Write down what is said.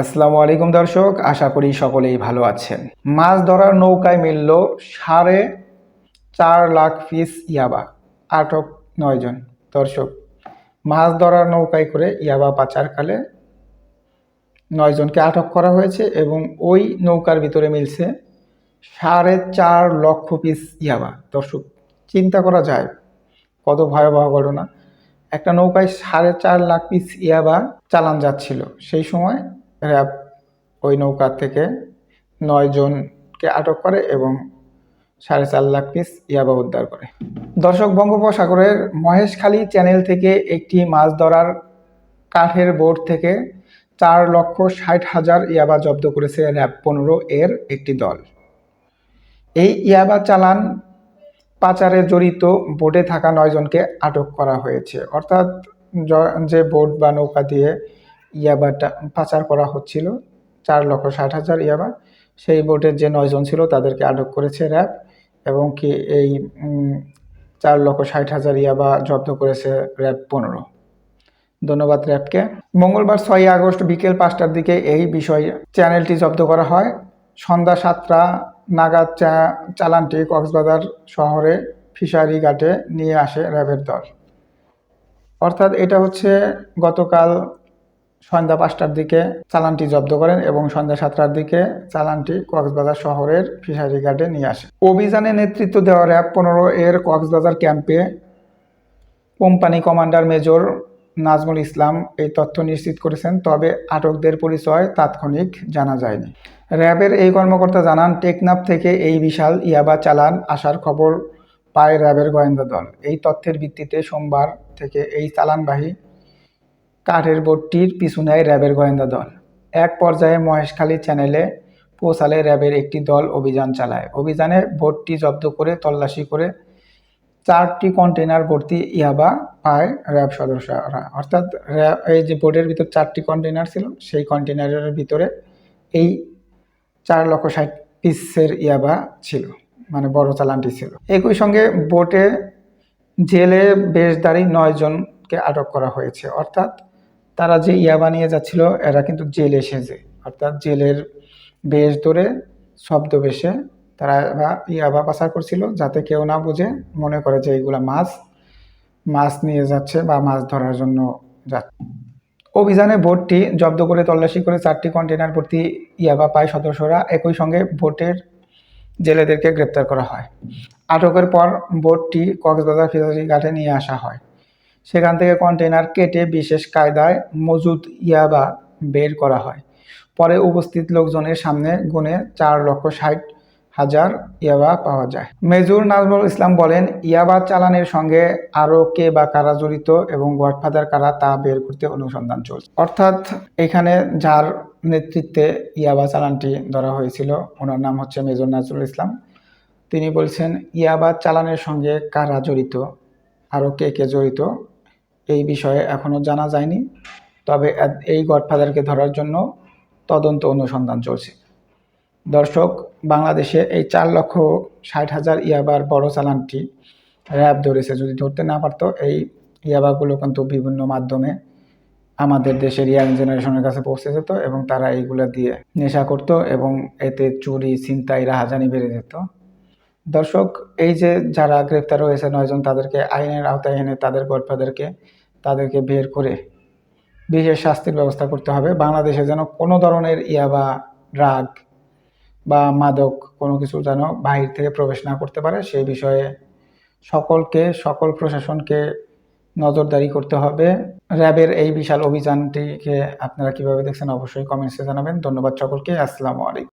আসসালামু আলাইকুম দর্শক, আশা করি সকলেই ভালো আছেন। মাছ ধরার নৌকায় মিলল সাড়ে চার লাখ পিস ইয়াবা, আটক নয়জন দর্শক, মাছ ধরার নৌকায় করে ইয়াবা পাচারকালে নয়জনকে আটক করা হয়েছে এবং ওই নৌকার ভিতরে মিলছে সাড়ে চার লক্ষ পিস ইয়াবা। দর্শক, চিন্তা করা যায়, কত ভয়াবহ ঘটনা। একটা নৌকায় সাড়ে চার লাখ পিস ইয়াবা চালান যাচ্ছিল। সেই সময় র্যাব ওই নৌকা থেকে নয় জনকে আটক করে এবং সাড়ে চার লাখ পিস ইয়াবা উদ্ধার করে। দর্শক, বঙ্গোপসাগরের মহেশখালী চ্যানেল থেকে একটি মাছ ধরার কাঠের বোট থেকে চার লক্ষ ষাট হাজার ইয়াবা জব্দ করেছে র্যাব পনেরো এর একটি দল। এই ইয়াবা চালান পাচারে জড়িত বোটে থাকা নয়জনকে আটক করা হয়েছে। অর্থাৎ যে বোট বা নৌকা দিয়ে ইয়াবাটা পাচার করা হচ্ছিল। চার লক্ষ ষাট হাজার ইয়াবা। সেই বোটের যে নয়জন ছিল তাদেরকে আটক করেছে র্যাব এবং কি এই চার লক্ষ ষাট হাজার ইয়াবা জব্দ করেছে র্যাব পনেরো। ধন্যবাদ র্যাবকে। মঙ্গলবার ছয় আগস্ট বিকেল পাঁচটার দিকে এই বিষয়ে চ্যানেলটি জব্দ করা হয়। সন্ধ্যা সাতটা নাগাদ চালানটি কক্সবাজার শহরে ফিশারি ঘাটে নিয়ে আসে র্যাবের দল। অর্থাৎ এটা হচ্ছে গতকাল সন্ধ্যা পাঁচটার দিকে চালানটি জব্দ করেন এবং সন্ধ্যা সাতটার দিকে চালানটি কক্সবাজার শহরের ফিশারি ঘাটে নিয়ে আসে। অভিযানে নেতৃত্ব দেওয়া র্যাব পনেরো এর কক্সবাজার ক্যাম্পে company commander major Nazmul Islam এই তথ্য নিশ্চিত করেছেন, তবে আটকদের পরিচয় তাৎক্ষণিক জানা যায়নি। র্যাবের এই কর্মকর্তা জানান, টেকনাফ থেকে এই বিশাল ইয়াবা চালান আসার খবর পায় র্যাবের গোয়েন্দা দল। এই তথ্যের ভিত্তিতে সোমবার থেকে এই চালানবাহী কাঠের বোটটির পিছু নেয় র্যাবের গোয়েন্দা দল। এক পর্যায়ে মহেশখালী চ্যানেলে পৌঁছালে র্যাবের একটি দল অভিযান চালায়। অভিযানে বোটটি জব্দ করে তল্লাশি করে চারটি কন্টেনার ভর্তি ইয়াবা পায় র্যাব সদস্যরা। অর্থাৎ এই যে বোটের ভিতর চারটি কন্টেনার ছিল, সেই কন্টেনারের ভিতরে এই চার লক্ষ ষাট পিসের ইয়াবা ছিল মানে বড় চালানটি ছিল। একই সঙ্গে বোটে জেলে বেশধারী নয় জনকে আটক করা হয়েছে। অর্থাৎ তারা যে ইয়াবা নিয়ে যাচ্ছিল, এরা কিন্তু জেলে এসেছে অর্থাৎ জেলের বেশ ধরে শব্দবেশে তারা বা- ইয়াবা পাচার করছিল যাতে কেউ না বুঝে, মনে করে যে এইগুলা মাছ মাছ নিয়ে যাচ্ছে বা মাছ ধরার জন্য যাচ্ছে। অভিযানে বোটটি জব্দ করে তল্লাশি করে চারটি কন্টেনার ভর্তি ইয়াবা পায় সদস্যরা একই সঙ্গে বোটের জেলেদেরকে গ্রেপ্তার করা হয়। আটকের পর বোটটি কক্সবাজার ফিশারি ঘাটে নিয়ে আসা হয়। সেখান থেকে কন্টেনার কেটে বিশেষ কায়দায় মজুদ ইয়াবা বের করা হয়। পরে উপস্থিত লোকজনের সামনে গুনে চার লক্ষ ষাট হাজার ইয়াবা পাওয়া যায়। মেজুর নাজমুল ইসলাম বলেন, ইয়াবা চালানের সঙ্গে আরও কে বা কারা জড়িত এবং গডফাদার কারা তা বের করতে অনুসন্ধান চলছে। অর্থাৎ এখানে যার নেতৃত্বে ইয়াবা চালানটি ধরা হয়েছিল, ওনার নাম হচ্ছে মেজর নাজরুল ইসলাম। তিনি বলছেন, ইয়াবা চালানের সঙ্গে কারা জড়িত, আরও কে কে জড়িত এই বিষয়ে এখনও জানা যায়নি। তবে এই গডফাদারকে ধরার জন্য তদন্ত অনুসন্ধান চলছে। দর্শক, বাংলাদেশে এই চার লক্ষ ষাট হাজার ইয়াবার বড় চালানটি র্যাব ধরেছে। যদি ধরতে না পারতো, এই ইয়াবাগুলো কিন্তু বিভিন্ন মাধ্যমে আমাদের দেশের ইয়াং জেনারেশনের কাছে পৌঁছে যেত এবং তারা এইগুলো দিয়ে নেশা করতো এবং এতে চুরি, ছিনতাই, রাহাজানি বেড়ে যেত। দর্শক, এই যে যারা গ্রেপ্তার হয়েছে নয়জন তাদেরকে আইনের আওতায় এনে তাদের গল্পদেরকে তাদেরকে বের করে বিশেষ শাস্তির ব্যবস্থা করতে হবে। বাংলাদেশে যেন কোনো ধরনের ইয়াবা ড্রাগ বা মাদক কোনো কিছু যেন বাহির থেকে প্রবেশ না করতে পারে সেই বিষয়ে সকলকে, সকল প্রশাসনকে নজরদারি করতে হবে। র্যাবের এই বিশাল অভিযানটিকে আপনারা কীভাবে দেখছেন অবশ্যই কমেন্টসে জানাবেন। ধন্যবাদ সকলকে। আসসালামু আলাইকুম।